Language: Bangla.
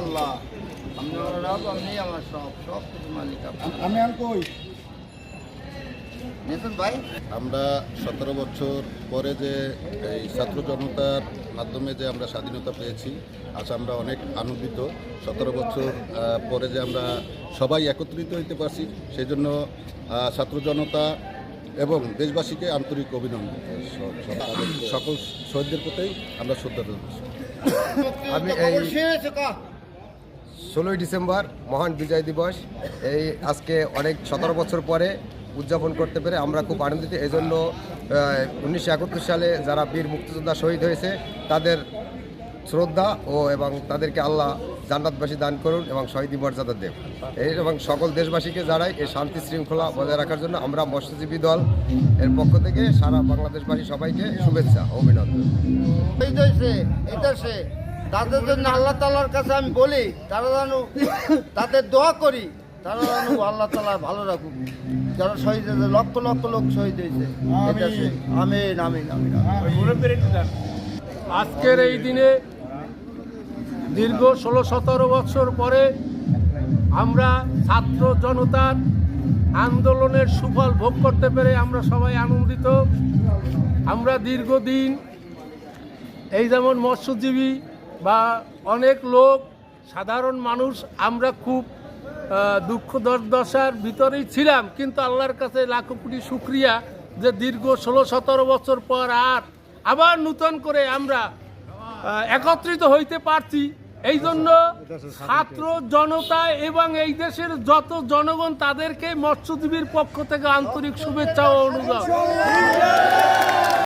আল্লাহ। আপনি আমার রব আপনি আমার সব সব কিছু মালিক আমি আর কই? নিতুন ভাই? আমরা সতেরো বছর পরে যে এই ছাত্র জনতার মাধ্যমে যে আমরা স্বাধীনতা পেয়েছি আজ আমরা অনেক আনন্দিত। সতেরো বছর পরে যে আমরা সবাই একত্রিত হইতে পারছি সেই জন্য ছাত্র জনতা এবং দেশবাসীকে আন্তরিক অভিনন্দন। সকল শহীদদের প্রতি আমরা শ্রদ্ধা জানাচ্ছি। আমি এই ষোলোই ডিসেম্বর, মহান বিজয় দিবস। এই আজকে অনেক সতেরো বছর পরে উদযাপন করতে পেরে আমরা খুব আনন্দিত। এই জন্য উনিশশো একাত্তর সালে যারা বীর মুক্তিযোদ্ধা শহীদ হয়েছে, তাদের শ্রদ্ধা ও এবং তাদেরকে আল্লাহ জান্নাতবাসী দান করুন এবং শহীদ মর্যাদা দেব এই এবং সকল দেশবাসীকে যারাই এই শান্তি শৃঙ্খলা বজায় রাখার জন্য আমরা মৎস্যজীবী দল এর পক্ষ থেকে সারা বাংলাদেশবাসী সবাইকে শুভেচ্ছা অভিনন্দন। তাদের জন্য আল্লাহ তালার কাছে আমি বলি তারা যেন তাদের দোয়া করি তারা যেন আল্লাহ তালা ভালো রাখুক যারা শহীদ হয়েছে লক্ষ লক্ষ লোক শহীদ হয়েছে সে আমিন আমিন আমিন আজকের এই দিনে দীর্ঘ ষোলো সতেরো বছর পরে আমরা ছাত্র জনতার আন্দোলনের সুফল ভোগ করতে পেরে আমরা সবাই আনন্দিত। আমরা দীর্ঘদিন এই যেমন মৎস্যজীবী অনেক লোক, সাধারণ মানুষ, আমরা খুব দুঃখ দুর্দশার ভিতরেই ছিলাম। কিন্তু আল্লাহর কাছে লাখো কোটি শুক্রিয়া যে দীর্ঘ ষোলো, সতেরো বছর পর আর আবার নূতন করে আমরা একত্রিত হইতে পারছি। এই জন্য ছাত্র জনতা এবং এই দেশের যত জনগণ তাদেরকে মৎস্যজীবীর পক্ষ থেকে আন্তরিক শুভেচ্ছা ও অনুদান